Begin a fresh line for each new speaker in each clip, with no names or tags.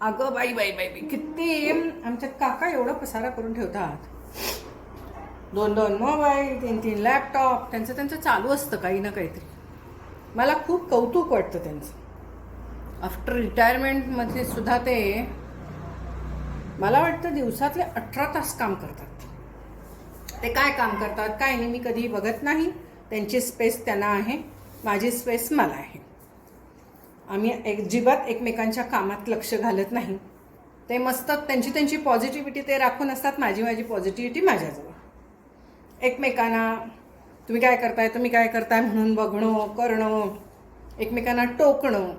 अगं बाई बाई बाई बाई किती आमच्यात काका एवढा पसारा करून ठेवतात. दोन दोन मोबाईल तीन तीन लॅपटॉप त्यांचं त्यांचं चालू असतं काही ना काहीतरी. मला खूप कौतुक वाटतं त्यांचं. आफ्टर रिटायरमेंटमध्ये सुद्धा ते मला वाटतं दिवसातले अठरा तास काम करतात. ते काय काम करतात काय नाही मी कधी बघत नाही. त्यांची स्पेस त्यांना आहे माझी स्पेस मला आहे. आम्ही एक जिबात एकमेकांच्या कामात लक्ष घालत नाही. ते मस्त त्यांची त्यांची पॉझिटिव्हिटी ते राखून असतात माझी माझी पॉझिटिव्हिटी माझ्याजवळ. एकमेकांना तुम्ही काय करताय? तुम्ही काय करताय? म्हणून बघणं करणं एकमेकांना टोकणं.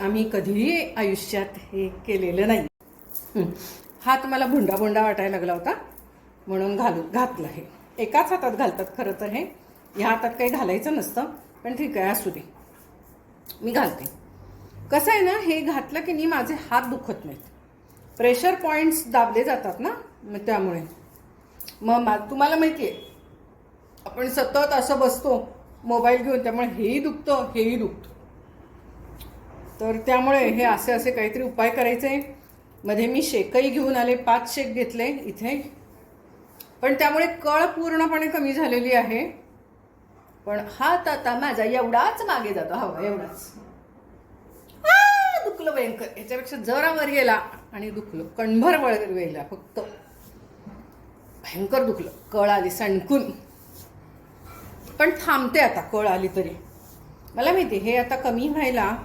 आम्ही कधीही आयुष्यात हे केलेलं नाही. हा. तुम्हाला मला भुंडा भुंडा वाटायला लागला होता म्हणून घालून घातलं हे. एकाच हातात घालतात खरं तर हे. ह्या हातात काही घालायचं नसतं पण ठीक आहे असू दे. मी घालते. कसं आहे ना हे घातलं की नाही माझे हात दुखत नाहीत. प्रेशर पॉईंट्स दाबले जातात ना मग त्यामुळे. मग मा तुम्हाला माहिती आहे आपण सतत असं बसतो मोबाईल घेऊन त्यामुळे हेही दुखतं हेही दुखतं. तर त्यामुळे हे असे असे काहीतरी उपाय करायचे. मध्ये मी शेकही घेऊन आले पाच शेक घेतले इथे. पण त्यामुळे कळ पूर्णपणे कमी झालेली आहे. पण हात आता माझा एवढाच मागे जातो. हवा एवढाच. दुखलं भयंकर. याच्यापेक्षा जरा वर गेला आणि दुखलं. कणभर वर गेला फक्त. भयंकर दुखलं. कळ आली सणकून. पण थांबते आता कळ आली तरी. मला माहिती हे आता कमी व्हायला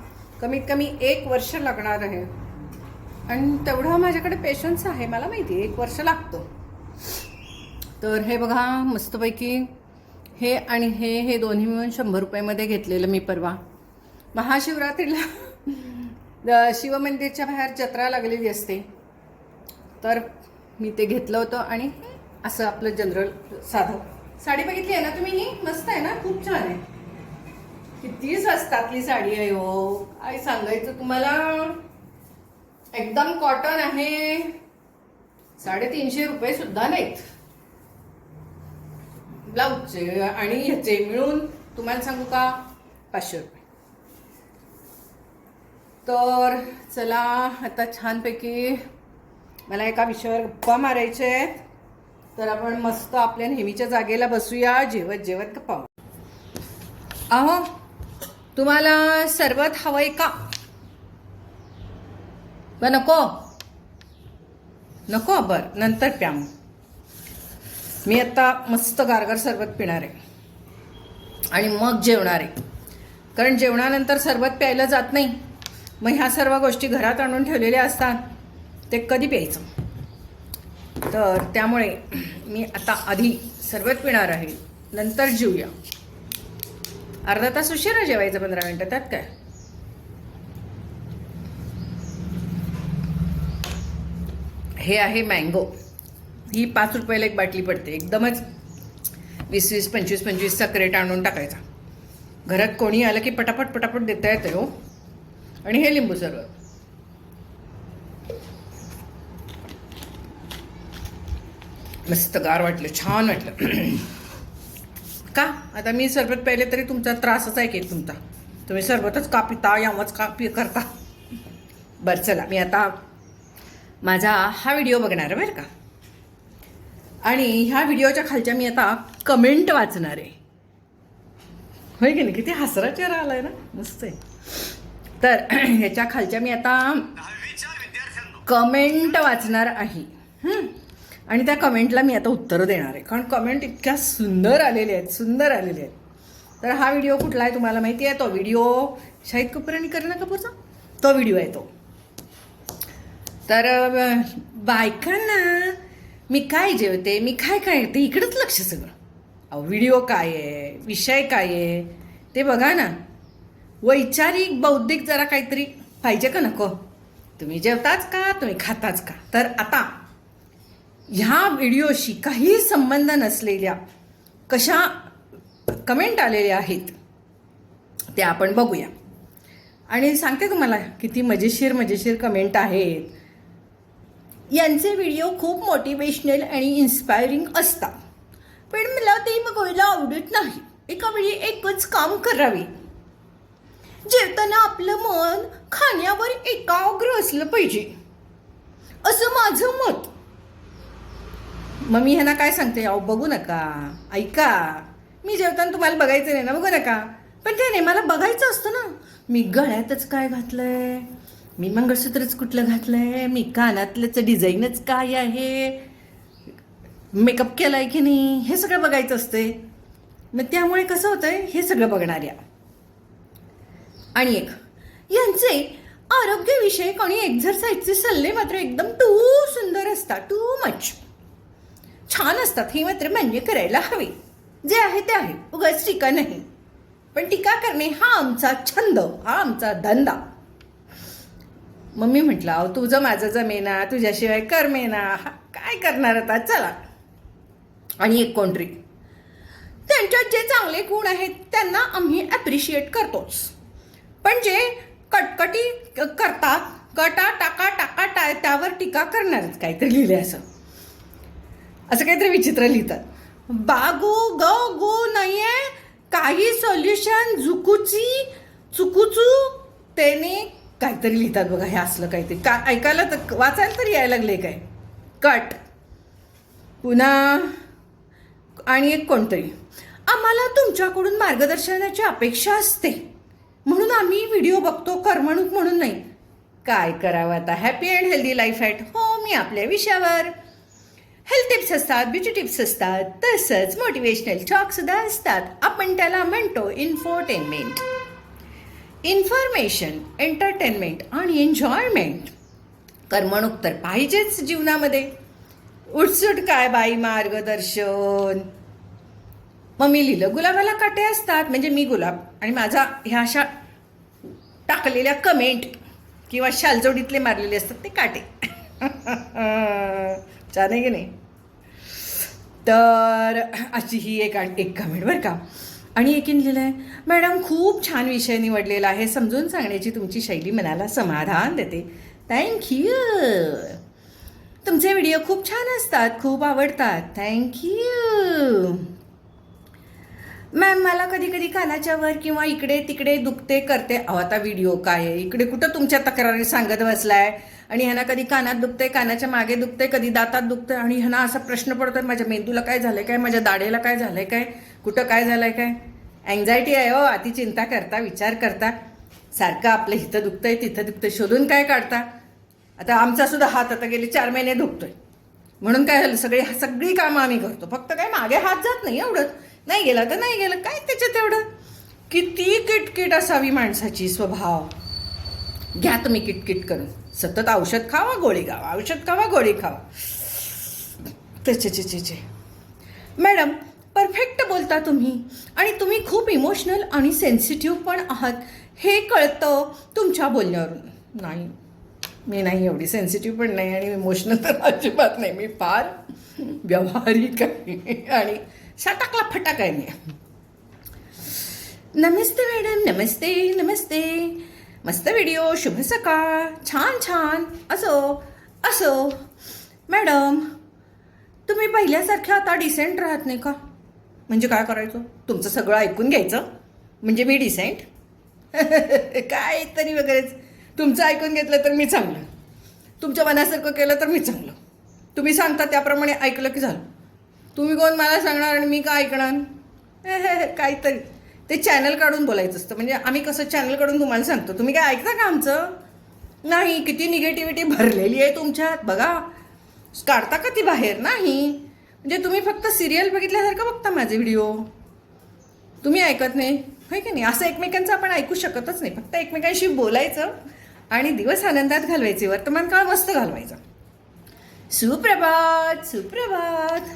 कमीत कमी एक वर्ष लागणार आहे. आणि तेवढा माझ्याकडे पेशन्स आहे. मला माहिती आहे एक वर्ष लागतं. तर हे बघा मस्तपैकी हे आणि हे हे दोन्ही मिळून शंभर रुपयामध्ये घेतलेलं मी परवा. महाशिवरात्रीला शिवमंदिरच्या बाहेर जत्रा लागलेली असते. तर मी ते घेतलं होतं आणि असं आपलं जनरल साधं. साडी बघितली आहे ना तुम्ही ही? मस्त आहे ना? खूप छान आहे. किती स्वस्तातली साडी आहे हो. काय सांगायचं तुम्हाला? एकदम कॉटन आहे. साडेतीनशे रुपये सुद्धा नाहीत. ब्लाऊजचे आणि ह्याचे मिळून तुम्हाला सांगू का? पाचशे रुपये. तर चला आता छानपैकी मला एका विषयावर गप्पा मारायचे आहेत. तर आपण मस्त आपल्या नेहमीच्या जागेला बसूया जेवत जेवत गप्पा अहो तुम्हाला सरबत हवंय का? नको. नको बर नंतर प्या मग. मी आता मस्त गारगार सरबत पिणार आहे. आणि मग जेवणार आहे. कारण जेवणानंतर सरबत प्यायला जात नाही. मग ह्या सर्व गोष्टी घरात आणून ठेवलेल्या असतात. ते कधी प्यायचं? तर त्यामुळे मी आता आधी सरबत पिणार आहे. नंतर जेवूया. अर्धा तास उशिरा जेवायचं पंधरा मिनटं. त्यात काय? हे आहे मँगो. ही पाच रुपयाला एक बाटली पडते. एकदमच वीस वीस पंचवीस पंचवीसचा क्रेट आणून टाकायचा. घरात कोणी आलं की पटापट पटापट देता येतं हो. आणि हे लिंबू सरबत. मस्त गार वाटलं छान वाटलं. का? आता मी सरबत प्यायले तरी तुमचा त्रासच आहे की तुमचा. तुम्ही सरबतच का पिता यावंच का पि करता? बरं चला मी आता माझा हा व्हिडिओ बघणार आहे बरं का? आणि ह्या व्हिडिओच्या खालच्या मी आता कमेंट वाचणार आहे. होय की नाही? किती हसरा चेहरा आलाय ना? मस्त आहे. तर ह्याच्या खालच्या मी आता कमेंट वाचणार आहे. आणि त्या कमेंटला मी आता उत्तरं देणार आहे. कारण कमेंट इतक्या सुंदर आलेले आहेत सुंदर आलेले आहेत. तर हा व्हिडिओ कुठला आहे तुम्हाला माहिती आहे? तो व्हिडिओ शाहिद कपूर आणि करीना कपूरचा? तो व्हिडिओ आहे तो. तर बायकांना मी काय जेवते? मी काय काय ते इकडंच लक्ष सगळं. अहो व्हिडिओ काय आहे? विषय काय आहे? ते बघा ना. वैचारिक बौद्धिक जरा काहीतरी पाहिजे का नको? तुम्ही जेवताच का? तुम्ही खाताच का? तर आता ह्या व्हिडिओशी काही संबंध नसलेल्या कशा कमेंट आलेल्या आहेत त्या आपण बघूया. आणि सांगते तुम्हाला किती मजेशीर मजेशीर कमेंट आहेत. यांचे व्हिडिओ खूप मोटिवेशनल आणि इन्स्पायरिंग असतात. पण मला ते बघायला आवडत नाही. एका वेळी एकच काम करावे. जेवताना आपलं मन खाण्यावर एकाग्र असलं पाहिजे. असं माझं मत. मग मी ह्यांना काय सांगते? अहो बघू नका. ऐका. मी जेवताना तुम्हाला बघायचं नाही ना बघू नका. पण ते नाही मला बघायचं असतं ना. मी गळ्यातच काय घातलंय? मी मंगळसूत्रच कुठलं घातलंय? मी कानातल्याचं डिझाईनच काय आहे? मेकअप केलाय की नाही? हे सगळं बघायचं असते मग त्यामुळे कसं होतंय? हे सगळं बघणाऱ्या आणि एक यांचे आरोग्यविषयक आणि एक्झरसाईजचे सल्ले मात्र एकदम टू सुंदर असतात. Too much. छान असतात. हे मात्र मान्य करायला हवे. जे आहे ते आहे. उगाच टीका नाही. पण टीका करणे हा आमचा छंद हा आमचा धंदा. मग मी म्हटलं अहो तुझं माझं जमेना तुझ्याशिवाय करमेना हा काय करणार आता? चला. आणि एक कोणतरी त्यांच्यात जे चांगले गुण आहेत त्यांना आम्ही ॲप्रिशिएट करतोच. पण जे कटकटी करतात कटा टाका टाका टा त्यावर टीका करणारच काहीतरी लिहिले असं. असं काहीतरी विचित्र लिहितात. बागू ग गो नाहीये काही सोल्युशन झुकूची चुकूचू त्याने काहीतरी लिहितात बघा हे असलं काहीतरी. का ऐकायला तर वाचायला तरी यायला लागले काय? कट. पुन्हा आणि एक कोणतरी. आम्हाला तुमच्याकडून मार्गदर्शनाची अपेक्षा असते. म्हणून आम्ही व्हिडिओ बघतो करमणूक म्हणून नाही. काय करावं आता? Happy and healthy life at home मी आपल्या विषयावर. हेल्थ टिप्स असतात ब्युटी टिप्स असतात तसंच मोटिवेशनल टॉक सुद्धा असतात. आपण त्याला म्हणतो इन्फोटेनमेंट इन्फॉर्मेशन एंटरटेनमेंट आणि एन्जॉयमेंट. करमणूक तर पाहिजेच जीवनामध्ये. उठसूट काय बाई मार्गदर्शन मग मी लिहिलं गुलाबाला काटे असतात. म्हणजे मी गुलाब आणि माझा ह्या अशा टाकलेल्या कमेंट किंवा शालजोडीतले मारलेले असतात ते काटे. छान आहे की नाही? तर अशी ही एक एक कमेंट बरं का. आणि एकीन लिहिलं आहे मॅडम खूप छान विषय निवडलेला आहे. समजून सांगण्याची तुमची शैली मनाला समाधान देते. थँक्यू तुमचे व्हिडिओ खूप छान असतात खूप आवडतात. थँक्यू मॅम मला कधी कधी कानाच्या वर किंवा इकडे तिकडे दुखते करते. अहो आता व्हिडिओ काय आहे? इकडे कुठं तुमच्या तक्रारी सांगत बसलाय? आणि ह्यांना कधी कानात दुखते कानाच्या मागे दुखते कधी दातात दुखते आणि ह्यांना असा प्रश्न पडतोय माझ्या मेंदूला काय झालंय काय? माझ्या दाढेला काय झालंय काय? कुठं काय झालंय काय? अँझायटी आहे हो अति चिंता करता विचार करता. सारखं आपलं इथं दुखतंय तिथं दुखतंय शोधून काय काढता? आता आमचा सुद्धा हात आता गेले चार महिने दुखतोय. म्हणून काय झालं सगळी सगळी कामं आम्ही करतो. फक्त काय मागे हात जात नाही एवढंच नाही गेला तर नाही गेलं काय त्याच्यात एवढं? किती किटकिट असावी माणसाची स्वभाव. घ्या तुम्ही किटकिट करून. सतत औषध खावा गोळी खावा. औषध खावा गोळी खावा. त्याचे. मॅडम परफेक्ट बोलता तुम्ही. आणि तुम्ही खूप इमोशनल आणि सेन्सिटिव्ह पण आहात. हे कळतं तुमच्या बोलण्यावरून. नाही मी नाही एवढी सेन्सिटिव्ह पण नाही आणि इमोशनल तर अजिबात नाही. मी फार व्यवहारिक आहे आणि सटाकला फटाक आहे मी. नमस्ते मॅडम नमस्ते नमस्ते. मस्त व्हिडिओ शुभ सकाळ. छान छान. असो असो. मॅडम तुम्ही पहिल्यासारख्या आता डिसेंट राहत नाही का? म्हणजे काय करायचं? तुमचं सगळं ऐकून घ्यायचं. म्हणजे मी डिसेंट काय तरी वगैरेच. तुमचं ऐकून घेतलं तर मी चांगलं. तुमच्या मनासारखं केलं तर मी चांगलं. तुम्ही सांगता त्याप्रमाणे ऐकलं की झालं. तुम्ही कोण मला सांगणार आणि मी काय ऐकणार? काहीतरी. ते चॅनल काढून बोलायचं असतं. म्हणजे आम्ही कसं चॅनल काढून तुम्हाला सांगतो. तुम्ही काय ऐकता का आमचं? नाही किती निगेटिव्हिटी भरलेली आहे तुमच्यात. बघा. काढता का ती बाहेर? नाही. म्हणजे तुम्ही फक्त सिरियल बघितल्यासारखं बघता माझे व्हिडिओ तुम्ही ऐकत नाही. होय की नाही? असं एकमेकांचं आपण ऐकू शकतच नाही. फक्त एकमेकांशी बोलायचं आणि दिवस आनंदात घालवायचे. वर्तमान काळ मस्त घालवायचा. सुप्रभात सुप्रभात.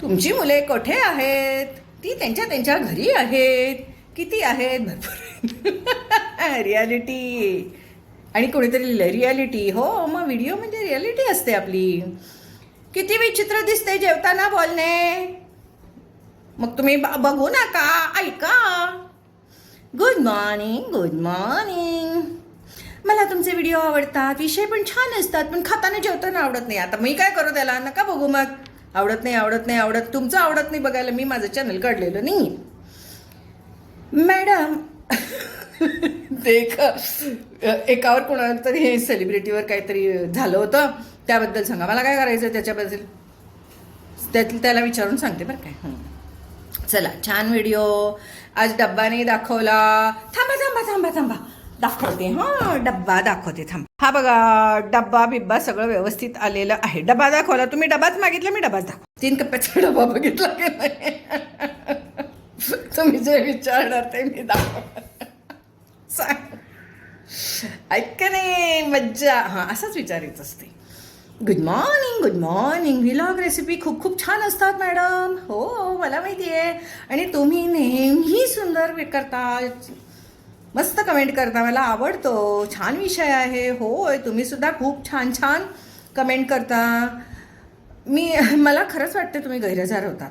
तुमची मुले कोठे आहेत? ती त्यांच्या त्यांच्या घरी आहेत. किती आहेत? भरपूर रियालिटी आणि कोणीतरी लिहिलं रियालिटी हो मग व्हिडिओ म्हणजे रियालिटी असते आपली. किती विचित्र दिसते जेवताना बोलणे. मग तुम्ही ब- बघू नका ऐका. गुड मॉर्निंग गुड मॉर्निंग मला तुमचे व्हिडिओ आवडतात विषय पण छान असतात पण खाताना जेवताना आवडत नाही. आता मी काय करू त्याला? नका बघू मग. आवडत नाही आवडत नाही आवडत. तुमचं आवडत नाही बघायला मी माझं चॅनल काढलेलं नाही मॅडम ते एक एकावर कोणावर तरी हे सेलिब्रिटीवर काहीतरी झालं होतं त्याबद्दल सांगा. मला काय करायचं त्याच्याबद्दल? त्यात त्याला विचारून सांगते बरं काय चला छान व्हिडिओ आज डब्बाने दाखवला. थांबा थांबा थांबा थांबा. दाखवते. हां डब्बा दाखवते. थांबा. हा बघा डब्बा बिब्बा सगळं व्यवस्थित आलेलं आहे. डबा दाखवला. तुम्ही डबाच मागितला मी डबाच दाखव. तीन कप्प्याचा डबा बघितला की नाही? तुम्ही जे विचारणार ते मी दाखव नाही मज्जा. हां असंच विचारित असते. Good morning good morning vlog recipe खूप खूप छान असतात मॅडम हो मला माहिती आहे आणि तुम्ही नेहमी सुंदर करता मस्त कमेंट करता. मला आवडतो. छान विषय आहे. होय तुम्ही सुद्धा खूप छान छान कमेंट करता. मी मला खरंच वाटते तुम्ही गैरहजार होतात.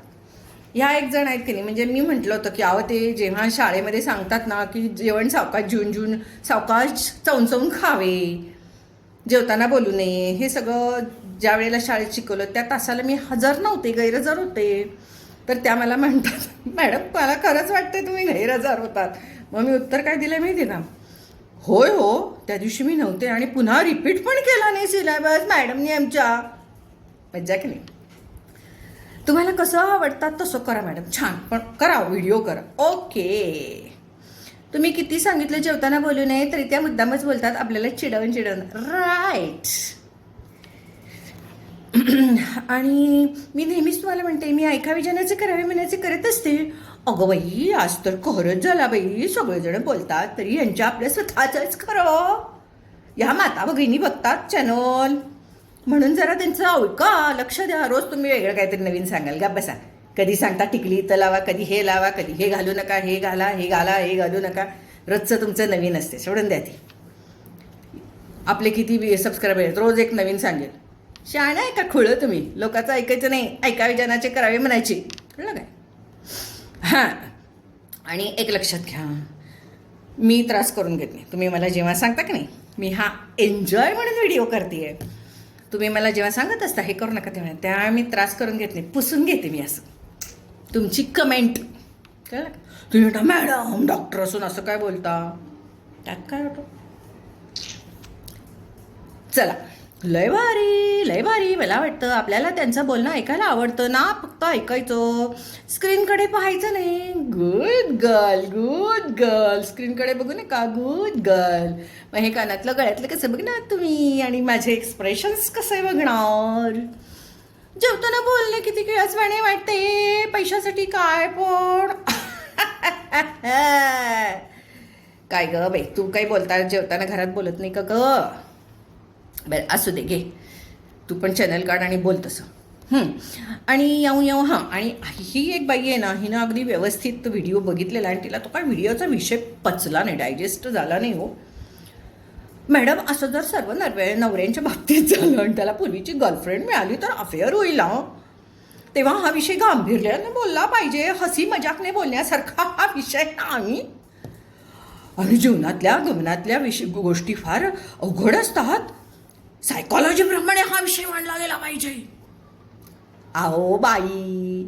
ह्या एक जण आहेत की नाही म्हणजे मी म्हटलं होतं की अहो ते जेव्हा शाळेमध्ये सांगतात ना की जेवण सावकाश जून जून सावकाश चवून खावे जेवताना बोलू नये हे सगळं ज्या वेळेला शाळेत शिकवलं त्या तासाला मी हजर नव्हते गैरहजर होते. तर त्या मला म्हणतात मॅडम मला खरंच वाटते तुम्ही गैरहजर होतात. मग मी उत्तर काय दिलं माहिती ना? होय हो त्या दिवशी मी नव्हते आणि पुन्हा रिपीट पण केला नाही सिलेबस मॅडमनी आमच्या. मज्जा की नाही तुम्हाला कसं आवडतात तसं करा मॅडम. छान. पण करा व्हिडिओ करा. ओके. तुम्ही किती सांगितलं जेवताना बोलू नये तरी त्या मुद्दामच बोलतात. आपल्याला चिडवून चिडवून. राईट आणि मी नेहमीच तुम्हाला म्हणते मी ऐका विजनाचे करावे म्हणायचे करत असते. अगं बाई आज तर खरंच झाला बाई. सगळेजण बोलतात तरी यांच्या आपल्या स्वतःच खरं. या माता भगिनी बघतात चॅनल म्हणून जरा त्यांचं ऐका लक्ष द्या. रोज तुम्ही वेगळं काहीतरी नवीन सांगाल. का बसा. कधी सांगता टिकली तर लावा कधी हे लावा कधी हे घालू नका हे घाला हे घाला हे घालू नका. रोजचं तुमचं नवीन असते. सोडून द्या ती. आपले किती सबस्क्रायबर आहेत? रोज एक नवीन सांगेल. शहाणा आहे का खुळं तुम्ही? लोकांचं ऐकायचं नाही. ऐकावे जनाचे करावे म्हणायचे. कळलं काय? हां. आणि एक लक्षात घ्या. मी त्रास करून घेत नाही. तुम्ही मला जेव्हा सांगता की नाही मी हा एन्जॉय म्हणून व्हिडिओ करते आहे तुम्ही मला जेव्हा सांगत असता हे करू नका तेव्हा त्या मी त्रास करून घेत नाही पुसून घेते मी असं. तुमची कमेंट कळलं तुम्ही म्हणता मॅडम डॉक्टर असून असं काय बोलता? त्यात काय होतं? चला. लय भारी लय भारी. मला वाटतं आपल्याला त्यांचं बोलणं ऐकायला आवडतं ना फक्त ऐकायचं. स्क्रीनकडे पाहायचं नाही. गुड गर्ल गुड गर्ल स्क्रीनकडे बघू नका. गुड गर्ल मग हे कानातलं गळ्यातलं कसं बघणार तुम्ही? आणि माझे एक्सप्रेशन्स कसे बघणार? जेवताना बोलणे किती किळसवाणे वाटते. पैशासाठी काय पण? काय ग बाई तू काही बोलता जेवताना घरात बोलत नाही का ग? बरं असू दे घे. तू पण चॅनल काढ आणि बोल तसं. आणि येऊ येऊ हां आणि ही एक बाई आहे ना हिनं अगदी व्यवस्थित व्हिडिओ बघितलेला आणि तिला तो काय व्हिडिओचा विषय पचला नाही डायजेस्ट झाला नाही हो. मॅडम असं जर सर्व नरवे नवऱ्यांच्या बाबतीत झालं आणि त्याला पूर्वीची गर्लफ्रेंड मिळाली तर अफेअर होईल ना तेव्हा हा विषय गांभीर्याने बोलला पाहिजे हसी मजाकने बोलण्यासारखा हा विषय नाही. आणि जीवनातल्या गमनातल्या विषय गोष्टी फार अवघड असतात. सायकॉलॉजीप्रमाणे हा विषय मांडला गेला पाहिजे. अहो बाई.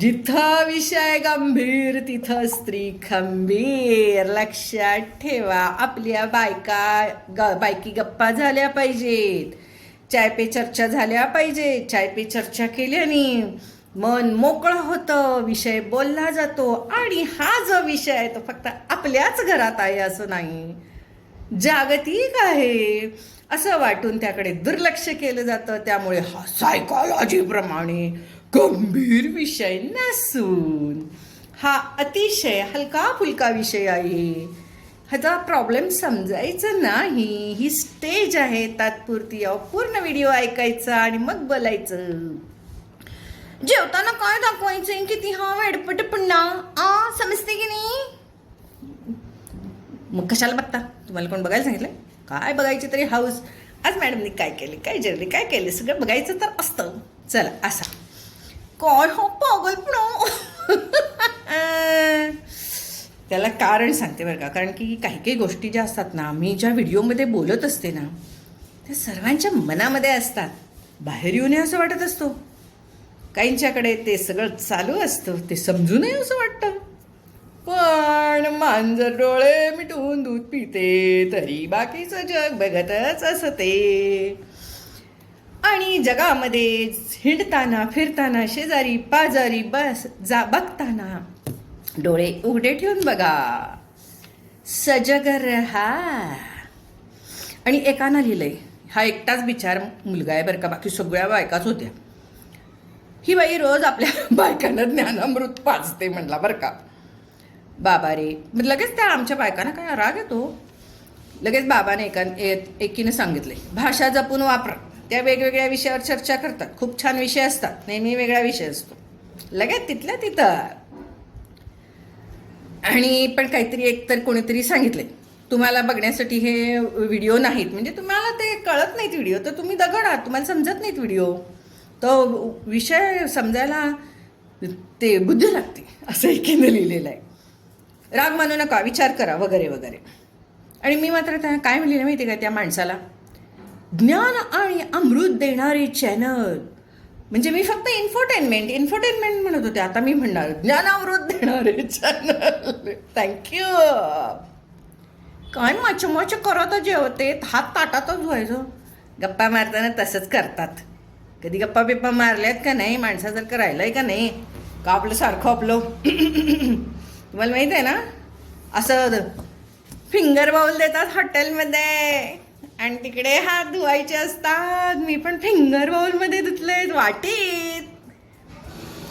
जिथं विषय गंभीर तिथं स्त्री खंबीर. लक्षात ठेवा आपल्या बायका ग बायकी गप्पा झाल्या पाहिजेत. चाय पे चर्चा झाल्या पाहिजेत. चाय पे चर्चा केल्याने मन मोकळं होतं विषय बोलला जातो. आणि हा जो विषय आहे तो फक्त आपल्याच घरात आहे असं नाही. जागतिक आहे. असं वाटून त्याकडे दुर्लक्ष केलं जातं. त्यामुळे हा सायकॉलॉजीप्रमाणे गंभीर विषय नसून. हा अतिशय हलका फुलका विषय आहे. ह्याचा प्रॉब्लेम समजायचं नाही. ही स्टेज आहे. तात्पुरती अहो, पूर्ण व्हिडिओ ऐकायचा आणि मग बोलायचं. जेवताना काय दाखवायचं किती हा वेडपटपणा. आ समजते की नाही? मग कशाला बघता? तुम्हाला कोण बघायला सांगितलं काय बघायची तरी हाऊस. आज मॅडमनी काय केले? काय जेवले काय केले? सगळं बघायचं तर असतं. चला असा. कोण हो पागलपणा त्याला कारण सांगते बरं का. कारण की काही काही गोष्टी ज्या असतात ना मी ज्या व्हिडिओमध्ये बोलत असते ना त्या सर्वांच्या मनामध्ये असतात. बाहेर येऊ नये असं वाटत असतो. काहींच्याकडे ते सगळं चालू असतं ते समजू नये असं वाटतं.
पण मांजर डोळे मिटून दूध पिते तरी बाकीचं जग बघतच असते. आणि जगामध्ये हिंडताना फिरताना शेजारी पाजारी बस जा बघताना डोळे उघडे ठेवून बघा. सजग रहा. आणि एकानं लिहिलंय हा एकटाच बिचार मुलगा आहे बरं का बाकी सगळ्या बायकाच होत्या. ही बाई रोज आपल्या बायकांना ज्ञानामृत पाजते म्हणला बरं का. बाबा रे. मग लगेच त्या आमच्या बायकांना काय राग येतो? लगेच बाबाने एका ए- एकीनं सांगितले भाषा जपून वापरा. त्या वेगवेगळ्या विषयावर चर्चा करतात. खूप छान विषय असतात. नेहमी वेगळा विषय असतो. लगेच तिथल्या तिथं. आणि पण काहीतरी एकतर कोणीतरी सांगितले तुम्हाला बघण्यासाठी हे व्हिडिओ नाहीत. म्हणजे तुम्हाला ते कळत नाहीत व्हिडिओ. तर तुम्ही दगड आहात. तुम्हाला समजत नाहीत व्हिडिओ. तो विषय समजायला ते बुद्धी लागते. असं एकीनं लिहिलेलं आहे. राग मानू नका विचार करा वगैरे वगैरे. आणि मी मात्र त्यांना काय म्हणलेलं माहिती आहे का त्या माणसाला? ज्ञान आणि अमृत देणारे चॅनल म्हणजे मी फक्त इन्फोटेनमेंट इन्फोटेनमेंट म्हणत होते. आता मी म्हणणार ज्ञानामृत देणारे चॅनल थँक्यू काय माच करत जेवते हात ताटातच व्हायचं गप्पा मारताना तसंच करतात. कधी गप्पा बिप्पा मारल्यात का नाही माणसासारखं राहिलंय का नाही? का आपलं सारखं आपलं? तुम्हाला माहीत आहे ना? असं फिंगर बाउल देतात हॉटेलमध्ये आणि तिकडे हात धुवायचे असतात. मी पण फिंगर बाउलमध्ये धुतलेत वाटीत.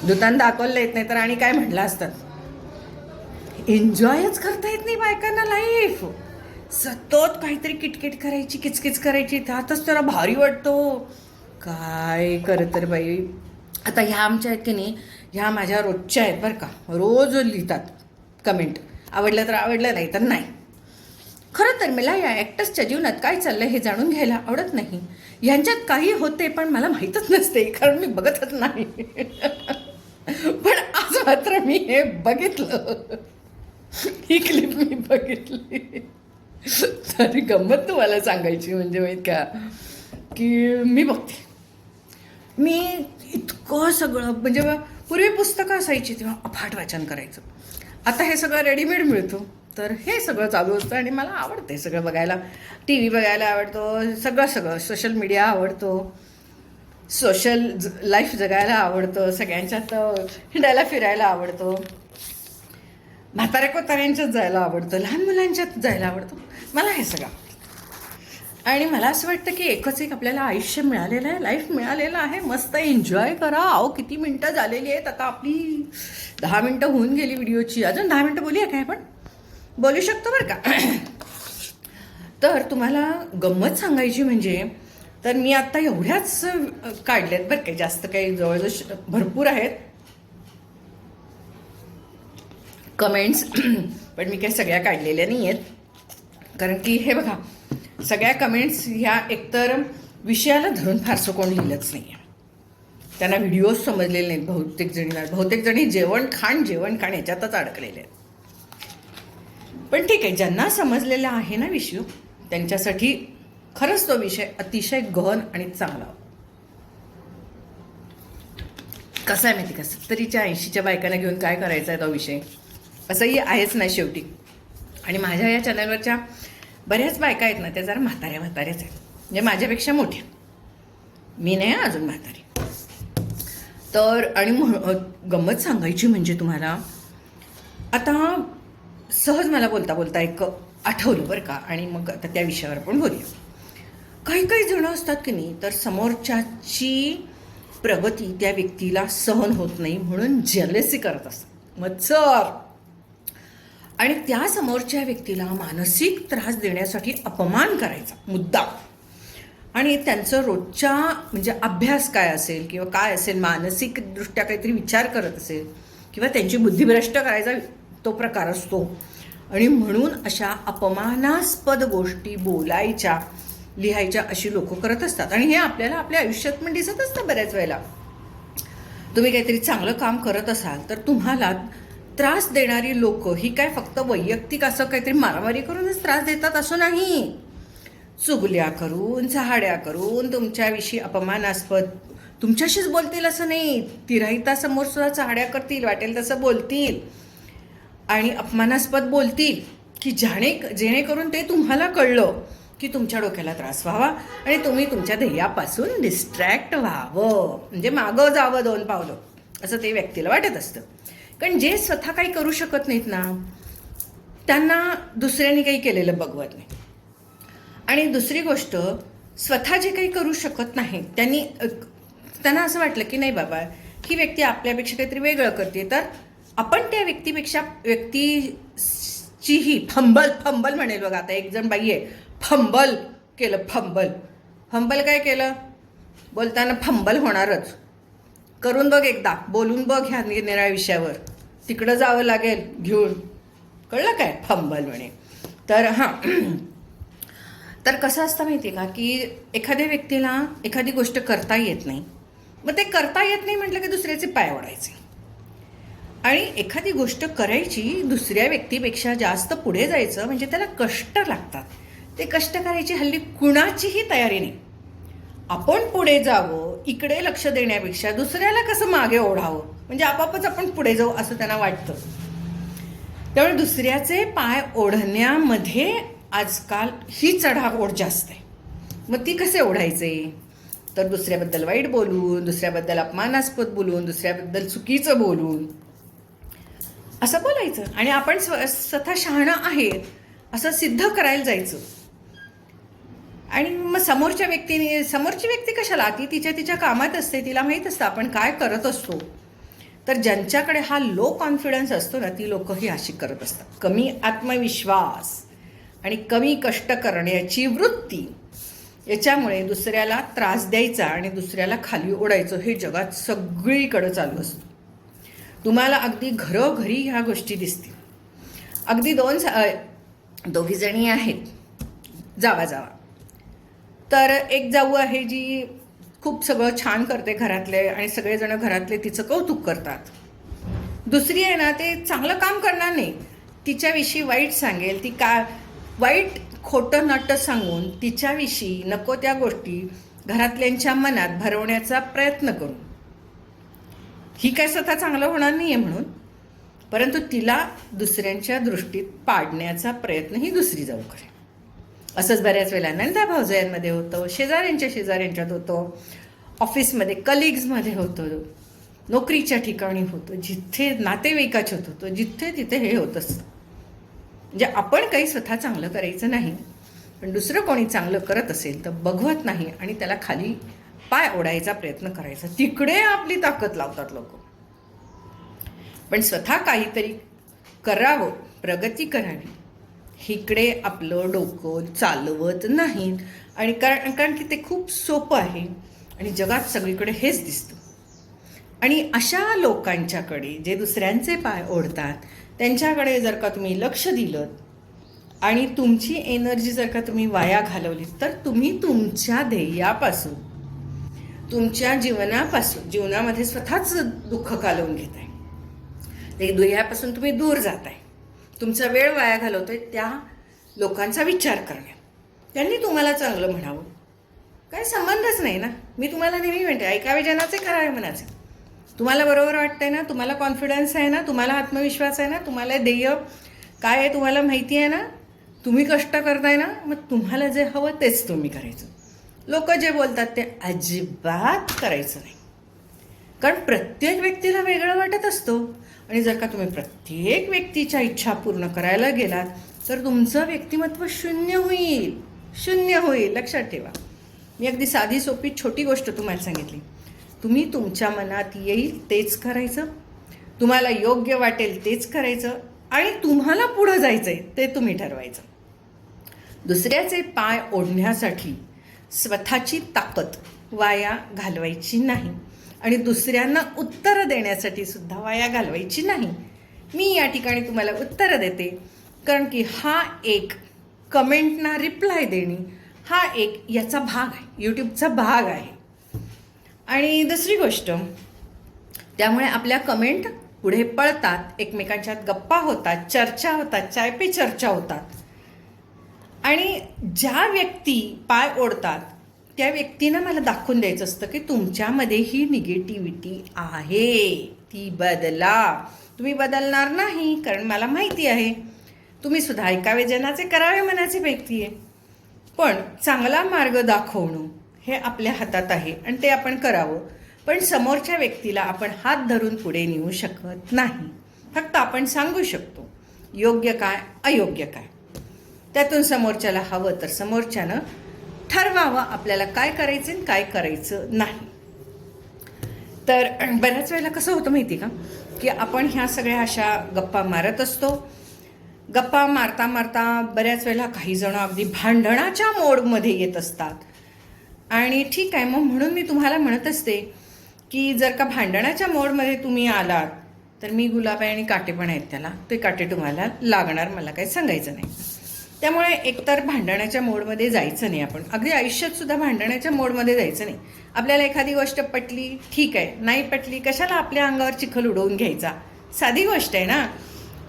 धुताना दाखवलं येत नाही तर आणि काय म्हटलं असतात एन्जॉयच करता येत नाही बायकांना लाईफ सतत काहीतरी किटकिट करायची किचकिच करायची. त्यातच त्याला भारी वाटतो. काय करत तर बाई? आता ह्या आमच्या आहेत की नाही? ह्या माझ्या रोजच्या आहेत बरं का. रोज लिहितात. कमेंट. आवडलं तर आवडलं नाही तर नाही. खरं तर मला या ॲक्टर्सच्या जीवनात काय चाललं हे जाणून घ्यायला आवडत नाही. यांच्यात काही होते पण मला माहीतच नसते कारण मी बघतच नाही. पण आज मात्र मी हे बघितलं. ही क्लिप मी बघितली. तरी गंमत तुम्हाला सांगायची म्हणजे माहीत का? की मी बघते. मी इतकं सगळं म्हणजे पूर्वी पुस्तकं असायची तेव्हा अफाट वाचन करायचं. आता हे सगळं रेडीमेड मिळतो. तर हे सगळं चालू असतं आणि मला आवडते सगळं बघायला. टी व्ही बघायला आवडतो सगळं सगळं. सोशल मीडिया आवडतो. सोशल ज लाईफ जगायला आवडतं. सगळ्यांच्यात हिंडायला फिरायला आवडतो. म्हाताऱ्या कोताऱ्यांच्यात जायला आवडतं. लहान मुलांच्यात जायला आवडतं. मला हे सगळं आणि मला असं वाटतं की एकच एक आपल्याला आयुष्य मिळालेलं आहे लाईफ मिळालेलं आहे. मस्त एन्जॉय करा. अहो किती मिनटं झालेली आहेत. आता आपली दहा मिनटं होऊन गेली व्हिडिओची. अजून दहा मिनटं बोलूया काय आपण? बोलू शकतो बरं का? तर तुम्हाला गंमत सांगायची म्हणजे तर मी आत्ता एवढ्याच अ, काढल्यात बरं काय जास्त काही जवळजवळ भरपूर आहेत. कमेंट्स पण मी काही सगळ्या काढलेल्या नाही आहेत कारण की हे बघा सगळ्या कमेंट्स ह्या एकतर विषयाला धरून फारसं कोण लिहिलंच नाही आहे त्यांना व्हिडिओज समजलेले नाहीत बहुतेक जणींना. बहुतेक जणी जेवण खाण जेवण खाण याच्यातच अडकलेले आहेत. पण ठीक आहे ज्यांना समजलेला आहे ना विषय त्यांच्यासाठी खरंच तो विषय अतिशय गहन आणि चांगला. कसा आहे माहिती का? सत्तरीच्या ऐंशीच्या बायकांना घेऊन काय करायचा आहे तो विषय? असंही आहेच ना शेवटी. आणि माझ्या या चॅनलवरच्या बऱ्याच बायका आहेत ना त्या जरा म्हाताऱ्या म्हाताऱ्याच आहेत. म्हणजे माझ्यापेक्षा मोठ्या. मी नाही अजून म्हातारी. तर आणि म्ह- गंमत सांगायची म्हणजे तुम्हाला आता सहज मला बोलता बोलता एक आठवलं बरं का आणि मग आता त्या विषयावर पण बोलूया. काही काही जणं असतात की नाही तर समोरच्याची प्रगती त्या व्यक्तीला सहन होत नाही म्हणून जलसी करत असतात. मग चर आणि त्या समोरच्या व्यक्तीला मानसिक त्रास देण्यासाठी अपमान करायचा मुद्दा. आणि त्यांचं रोजच्या म्हणजे अभ्यास काय असेल किंवा काय असेल मानसिकदृष्ट्या काहीतरी विचार करत असेल किंवा त्यांची बुद्धिभ्रष्ट करायचा तो प्रकार असतो. आणि म्हणून अशा अपमानास्पद गोष्टी बोलायच्या लिहायच्या अशी लोक करत असतात. आणि हे आपल्याला आपल्या आयुष्यात पण दिसत असतं बऱ्याच वेळेला. तुम्ही काहीतरी चांगलं काम करत असाल तर तुम्हाला त्रास देणारी लोक ही काय फक्त वैयक्तिक असं काहीतरी मारामारी करूनच त्रास देतात असं नाही. चुगल्या करून चहाड्या करून तुमच्याविषयी अपमानास्पद तुमच्याशीच बोलतील असं नाही. तिराहितासमोर सुद्धा चहाड्या करतील वाटेल तसं बोलतील. आणि अपमानास्पद बोलतील की जाणे जेणेकरून ते तुम्हाला कळलं की तुमच्या डोक्याला त्रास व्हावा आणि तुम्ही तुमच्या ध्येयापासून डिस्ट्रॅक्ट व्हावं. म्हणजे मागं जावं दोन पावलं असं ते व्यक्तीला वाटत असतं. कारण जे स्वतः काही करू शकत नाहीत ना त्यांना दुसऱ्यांनी काही केलेलं बघवत नाही. आणि दुसरी गोष्ट स्वतः जे काही करू शकत नाही त्यांनी त्यांना असं वाटलं की नाही बाबा ही व्यक्ती आपल्यापेक्षा काहीतरी वेगळं करते तर आपण त्या व्यक्तीपेक्षा व्यक्तीचीही फंबल फंबल म्हणेल बघा आता एक जण बाई आहे फंबल केलं फंबल. फंबल काय केलं? बोलताना फंबल होणारच. करून बघ एकदा बोलून बघ ह्या निराळ्या विषयावर. तिकडं जावं लागेल घेऊन. कळलं काय? फंबल म्हणे. तर हां. तर कसं असतं माहिती आहे का की एखाद्या व्यक्तीला एखादी गोष्ट करता येत नाही मग ते करता येत नाही म्हटलं की दुसऱ्याचे पाय ओढायचे. आणि एखादी गोष्ट करायची दुसऱ्या व्यक्तीपेक्षा जास्त पुढे जायचं म्हणजे त्याला कष्ट लागतात. ते कष्ट करायची हल्ली कुणाचीही तयारी नाही. आपण पुढे जावं इकडे लक्ष देण्यापेक्षा दुसऱ्याला कसं मागे ओढावं? म्हणजे आपापच आपण पुढे जाऊ असं त्यांना वाटतं. त्यामुळे दुसऱ्याचे पाय ओढण्यामध्ये आजकाल ही चढाओढ जास्त आहे. मग ती कसे ओढायचे? तर दुसऱ्याबद्दल वाईट बोलून दुसऱ्याबद्दल अपमानास्पद बोलून दुसऱ्याबद्दल चुकीचं बोलून. असं बोलायचं. आणि आपण स्व स्वतः शहाणं आहे असं सिद्ध करायला जायचं. आणि मग समोरच्या व्यक्तीने समोरची व्यक्ती कशाला? ती तिच्या तिच्या कामात असते तिला माहीत असतं आपण काय करत असतो. तर ज्यांच्याकडे हा लो कॉन्फिडन्स असतो ना ती लोक ही अशी करत असतात. कमी आत्मविश्वास आणि कमी कष्ट करण्याची वृत्ती याच्यामुळे दुसऱ्याला त्रास द्यायचा आणि दुसऱ्याला खाली ओढायचं हे जगात सगळीकडं चालू असतं. तुम्हाला अगदी घरोघरी ह्या गोष्टी दिसतील. अगदी दोन दोघी जणी आहेत. जावा जावा. तर एक जाऊ आहे जी खूप सगळं छान करते घरातले आणि सगळेजण घरातले तिचं कौतुक करतात. दुसरी आहे ना ते चांगलं काम करणार नाही. तिच्याविषयी वाईट सांगेल. ती का वाईट खोटं नट सांगून तिच्याविषयी नको त्या गोष्टी घरातल्यांच्या मनात भरवण्याचा प्रयत्न करू. ही काय स्वतः चांगलं होणार नाही आहे म्हणून. परंतु तिला दुसऱ्यांच्या दृष्टीत पाडण्याचा प्रयत्न ही दुसरी जाऊ करेल. असंच बऱ्याच वेळेला नंदा भावजयांमध्ये होतं शेजाऱ्यांच्या शेजाऱ्यांच्यात होतं ऑफिसमध्ये कलिग्जमध्ये होतं नोकरीच्या ठिकाणी होतं जिथे नातेवाईकाच्यात होतं जिथे तिथे हे होत असतं म्हणजे आपण काही स्वतः चांगलं करायचं नाही पण दुसरं कोणी चांगलं करत असेल तर बघवत नाही आणि त्याला खाली पाय ओढायचा प्रयत्न करायचा. तिकडे आपली ताकद लावतात लोक. पण स्वतः काहीतरी करावं प्रगती करावी. इकडे आपलं डोकं चालवत नाहीत आणि कारण कारण की ते खूप सोपं आहे. आणि जगात सगळीकडे हेच दिसतं. आणि अशा लोकांच्याकडे जे दुसऱ्यांचे पाय ओढतात त्यांच्याकडे जर का तुम्ही लक्ष दिलं आणि तुमची एनर्जी जर का तुम्ही वाया घालवली तर तुम्ही तुमच्या ध्येयापासून तुमच्या जीवनापासून जीवनामध्ये स्वतःच दुःख घालवून घेत आहे ते ध्येयापासून तुम्ही दूर जात आहे तुमचा वेळ वाया घालवतोय त्या लोकांचा विचार करण्या त्यांनी तुम्हाला चांगलं म्हणावं. काय संबंधच नाही ना. मी तुम्हाला नेहमी म्हणते ऐकावे जनाचे करावे मनाचे. तुम्हाला बरोबर वाटतंय ना तुम्हाला कॉन्फिडन्स आहे ना तुम्हाला आत्मविश्वास आहे ना तुम्हाला ध्येय काय आहे तुम्हाला माहिती आहे ना तुम्ही कष्ट करताय ना मग तुम्हाला जे हवं तेच तुम्ही करायचं. लोक जे बोलतात ते अजिबात करायचं नाही. कारण प्रत्येक व्यक्तीला वेगळं वाटत असतो. आणि जर का तुम्ही प्रत्येक व्यक्तीच्या इच्छा पूर्ण करायला गेलात तर तुमचं व्यक्तिमत्व शून्य होईल. शून्य होईल. लक्षात ठेवा. मी अगदी साधी सोपी छोटी गोष्ट तुम्हाला सांगितली. तुम्ही तुमच्या मनात येईल तेच करायचं. तुम्हाला योग्य वाटेल तेच करायचं. आणि तुम्हाला पुढं जायचं आहे ते तुम्ही ठरवायचं. दुसऱ्याचे पाय ओढण्यासाठी स्वतःची ताकद वाया घालवायची नाही. आणि दुसऱ्यांना उत्तरं देण्यासाठी सुद्धा वाया घालवायची नाही. मी या ठिकाणी तुम्हाला उत्तरं देते. कारण की हा एक कमेंटना रिप्लाय देणे हा एक याचा भाग आहे. यूट्यूबचा भाग आहे. आणि दुसरी गोष्ट त्यामुळे आपल्या कमेंट पुढे पळतात एकमेकांच्यात गप्पा होतात चर्चा होतात चाय पे चर्चा होतात. आणि ज्या व्यक्ती पाय ओढतात त्या व्यक्तीनं मला दाखवून द्यायचं असतं की तुमच्यामध्ये ही निगेटिव्हिटी आहे. ती बदला. तुम्ही बदलणार नाही कारण मला माहिती आहे. तुम्ही सुद्धा ऐकावे जनाचे करावे मनाचे व्यक्ती आहे. पण चांगला मार्ग दाखवणं हे आपल्या हातात आहे आणि ते आपण करावं. पण समोरच्या व्यक्तीला आपण हात धरून पुढे नेऊ शकत नाही. फक्त आपण सांगू शकतो योग्य काय अयोग्य काय. त्यातून समोरच्याला हवं तर समोरच्यानं ठरवावं आपल्याला काय करायचं आणि काय करायचं नाही. तर बऱ्याच वेळेला कसं होतं माहिती का? की आपण ह्या सगळ्या अशा गप्पा मारत असतो. गप्पा मारता मारता बऱ्याच वेळेला काही जण अगदी भांडणाच्या मोडमध्ये येत असतात. आणि ठीक आहे मग म्हणून मी तुम्हाला म्हणत असते की जर का भांडणाच्या मोडमध्ये तुम्ही आलात तर मी गुलाब आहे आणि काटे पण आहेत त्याला. ते काटे तुम्हाला लागणार मला काही सांगायचं नाही. त्यामुळे एकतर भांडणाच्या मोडमध्ये जायचं नाही आपण. अगदी आयुष्यात सुद्धा भांडणाच्या मोडमध्ये जायचं नाही. आपल्याला एखादी गोष्ट पटली ठीक आहे. नाही पटली कशाला आपल्या अंगावर चिखल उडवून घ्यायचा? साधी गोष्ट आहे ना?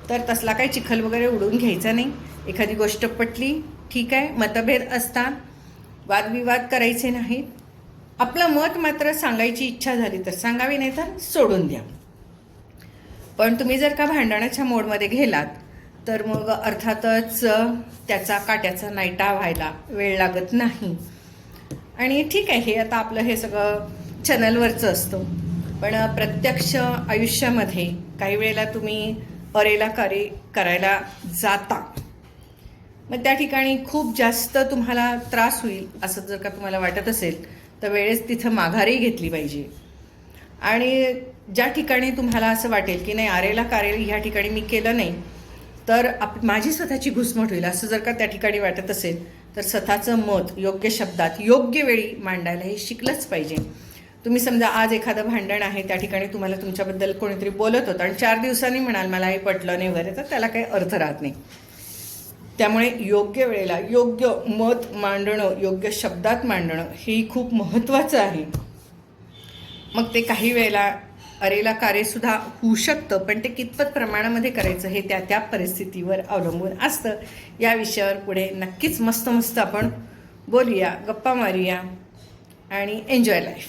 तर तसला काही चिखल वगैरे उडवून घ्यायचा नाही. एखादी गोष्ट पटली ठीक आहे. मतभेद असतात. वादविवाद करायचे नाहीत. आपलं मत मात्र सांगायची इच्छा झाली तर सांगावी नाही तर सोडून द्या. पण तुम्ही जर का भांडणाच्या मोडमध्ये गेलात तर मग अर्थातच त्याचा काट्याचा नायटा व्हायला वेळ लागत नाही. आणि ठीक आहे हे आता आपलं हे सगळं चॅनलवरचं असतं. पण प्रत्यक्ष आयुष्यामध्ये काही वेळेला तुम्ही अरेला कार्य करायला जाता. मग त्या ठिकाणी खूप जास्त तुम्हाला त्रास होईल असं जर का तुम्हाला वाटत असेल तर वेळेस तिथं माघारही घेतली पाहिजे. आणि ज्या ठिकाणी तुम्हाला असं वाटेल की नाही आरेला कारेल ह्या ठिकाणी मी केलं नाही तर आप माझी स्वतःची घुसमट होईल असं जर का त्या ठिकाणी वाटत असेल तर स्वतःचं मत योग्य शब्दात योग्य वेळी मांडायला हे शिकलंच पाहिजे. तुम्ही समजा आज एखादं भांडण आहे त्या ठिकाणी तुम्हाला तुमच्याबद्दल कोणीतरी बोलत होतं आणि चार दिवसांनी म्हणाल मला हे पटलं नाही वगैरे तर त्याला काही अर्थ राहत नाही. त्यामुळे योग्य वेळेला योग्य मत मांडणं योग्य शब्दात मांडणं हे खूप महत्त्वाचं आहे. मग ते काही वेळेला अरेला कार्यसुद्धा होऊ शकतं पण ते कितपत प्रमाणामध्ये करायचं हे त्या त्या परिस्थितीवर अवलंबून असतं. या विषयावर पुढे नक्कीच मस्त मस्त आपण बोलूया गप्पा मारूया आणि एन्जॉय लाईफ